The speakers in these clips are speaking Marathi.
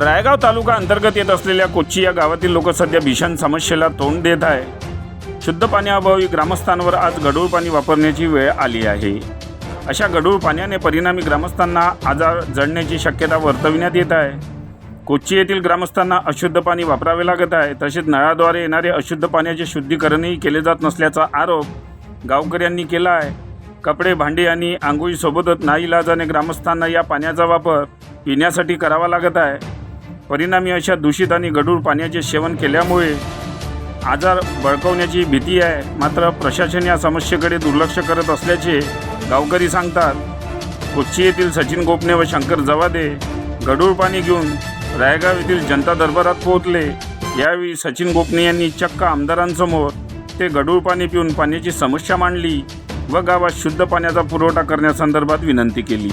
रायगाव तालुका अंतर्गत येत असलेल्या कोच्ची या गावातील लोक सध्या भीषण समस्येला तोंड देत आहे. शुद्ध पाण्याअभावी ग्रामस्थांवर आज गढूळ पाणी वापरण्याची वेळ आली आहे. अशा गढूळ पाण्याने परिणामी ग्रामस्थांना आजार जडण्याची शक्यता वर्तविण्यात येत आहे. कोच्ची येथील ग्रामस्थांना अशुद्ध पाणी वापरावे लागत आहे तसेच नळाद्वारे येणारे अशुद्ध पाण्याचे शुद्धीकरणही केले जात नसल्याचा आरोप गावकऱ्यांनी केला आहे. कपडे भांडी आणि आंघोळीसोबतच नाईलाजाने ग्रामस्थांना या पाण्याचा वापर पिण्यासाठी करावा लागत आहे. परिणामी अशा दूषित आणि गढूळ पाण्याचे सेवन केल्यामुळे आजार बळकवण्याची भीती आहे. मात्र प्रशासन या समस्येकडे दुर्लक्ष करत असल्याचे गावकरी सांगतात. कोच्ची येथील सचिन गोपने व शंकर जवादे गढूळ पाणी घेऊन रायगाव येथील जनता दरबारात पोहोचले. यावेळी सचिन गोपने यांनी चक्क आमदारांसमोर ते गढूळ पाणी पिऊन पाण्याची समस्या मांडली व गावात शुद्ध पाण्याचा पुरवठा करण्यासंदर्भात विनंती केली.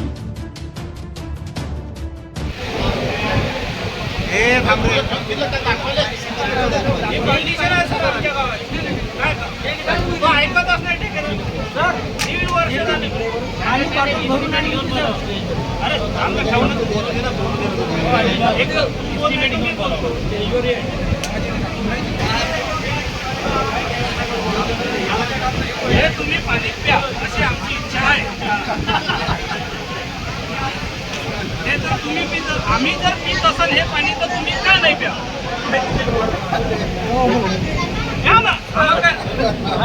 ऐकतच नाही दीड वर्ष झाली. अरे, आमचं एक हे तुम्ही पाणी प्या अशी आमची इच्छा आहे तुम्ही पित आम्ही जर पित असाल हे पाणी तर तुम्ही का नाही प्या? घ्या ना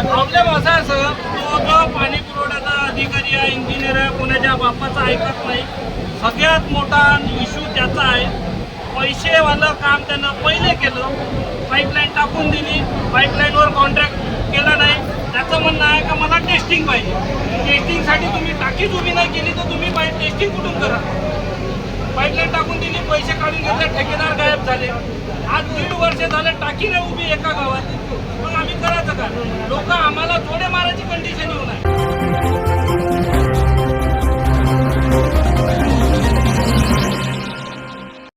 प्रॉब्लेम असा आहे सर तो जो पाणी पुरवठ्याचा अधिकारी आहे इंजिनियर आहे कोणाच्या बापाचा ऐकत नाही. सगळ्यात मोठा इश्यू त्याचा आहे. पैसेवालं काम त्यानं पहिले केलं पाईपलाईन टाकून दिली पाईपलाईनवर कॉन्ट्रॅक्ट केला नाही. त्याचं म्हणणं आहे का मला टेस्टिंग पाहिजे. टेस्टिंगसाठी तुम्ही टाकीच उभी नाही केली तर तुम्ही पाईप टेस्टिंग कुठून करा? पाईपलाईन टाकून दिली पैसे काढून घेतले ठेकेदार गायब झाले. आज दीड वर्ष झाले टाकी नाही उभी एका गावात. मग आम्ही करायचं का? लोक आम्हाला जोडे मारायची कंडिशन येऊन आहे